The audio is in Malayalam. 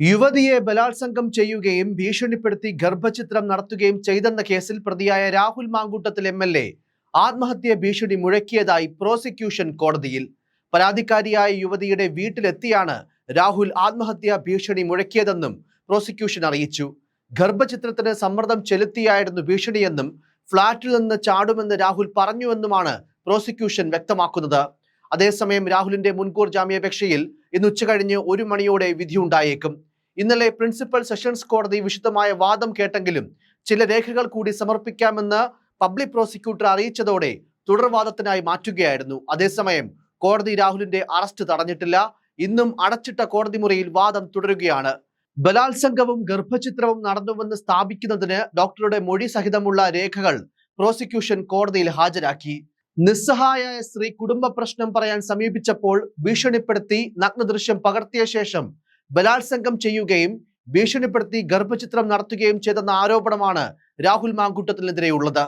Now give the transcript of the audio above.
യുവതിയെ ബലാത്സംഗം ചെയ്യുകയും ഭീഷണിപ്പെടുത്തി ഗർഭചിത്രം നടത്തുകയും ചെയ്തെന്ന കേസിൽ പ്രതിയായ Rahul Mankootathil M L A. ആത്മഹത്യ ഭീഷണി മുഴക്കിയതായി പ്രോസിക്യൂഷൻ കോടതിയിൽ. പരാതിക്കാരിയായ യുവതിയുടെ വീട്ടിലെത്തിയാണ് രാഹുൽ ആത്മഹത്യാ ഭീഷണി മുഴക്കിയതെന്നും പ്രോസിക്യൂഷൻ അറിയിച്ചു. ഗർഭചിത്രത്തിന് സമ്മർദ്ദം ചെലുത്തിയായിരുന്നു ഭീഷണിയെന്നും ഫ്ളാറ്റിൽ നിന്ന് ചാടുമെന്ന് രാഹുൽ പറഞ്ഞുവെന്നുമാണ് പ്രോസിക്യൂഷൻ വ്യക്തമാക്കുന്നത്. അതേസമയം രാഹുലിന്റെ മുൻകൂർ ജാമ്യാപേക്ഷയിൽ ഇന്ന് ഉച്ചകഴിഞ്ഞ് ഒരു മണിയോടെ വിധിയുണ്ടായേക്കും. ഇന്നലെ പ്രിൻസിപ്പൽ സെഷൻസ് കോടതി വിശദമായ വാദം കേട്ടെങ്കിലും ചില രേഖകൾ കൂടി സമർപ്പിക്കാമെന്ന് പബ്ലിക് പ്രോസിക്യൂട്ടർ അറിയിച്ചതോടെ തുടർവാദത്തിനായി മാറ്റുകയായിരുന്നു. അതേസമയം കോടതി രാഹുലിന്റെ അറസ്റ്റ് തടഞ്ഞിട്ടില്ല. ഇന്നും അടച്ചിട്ട കോടതി മുറിയിൽ വാദം തുടരുകയാണ്. ബലാത്സംഗവും ഗർഭചിത്രവും നടന്നുവെന്ന് സ്ഥാപിക്കുന്നതിന് ഡോക്ടറുടെ മൊഴി സഹിതമുള്ള രേഖകൾ പ്രോസിക്യൂഷൻ കോടതിയിൽ ഹാജരാക്കി. നിസ്സഹായായ സ്ത്രീ കുടുംബ പ്രശ്നം പറയാൻ സമീപിച്ചപ്പോൾ ഭീഷണിപ്പെടുത്തി നഗ്നദൃശ്യം പകർത്തിയ ശേഷം ബലാത്സംഗം ചെയ്യുകയും ഭീഷണിപ്പെടുത്തി ഗർഭചിത്രം നടത്തുകയും ചെയ്തെന്ന ആരോപണമാണ് രാഹുൽ മാങ്കൂട്ടത്തിനെതിരെയുള്ളത്.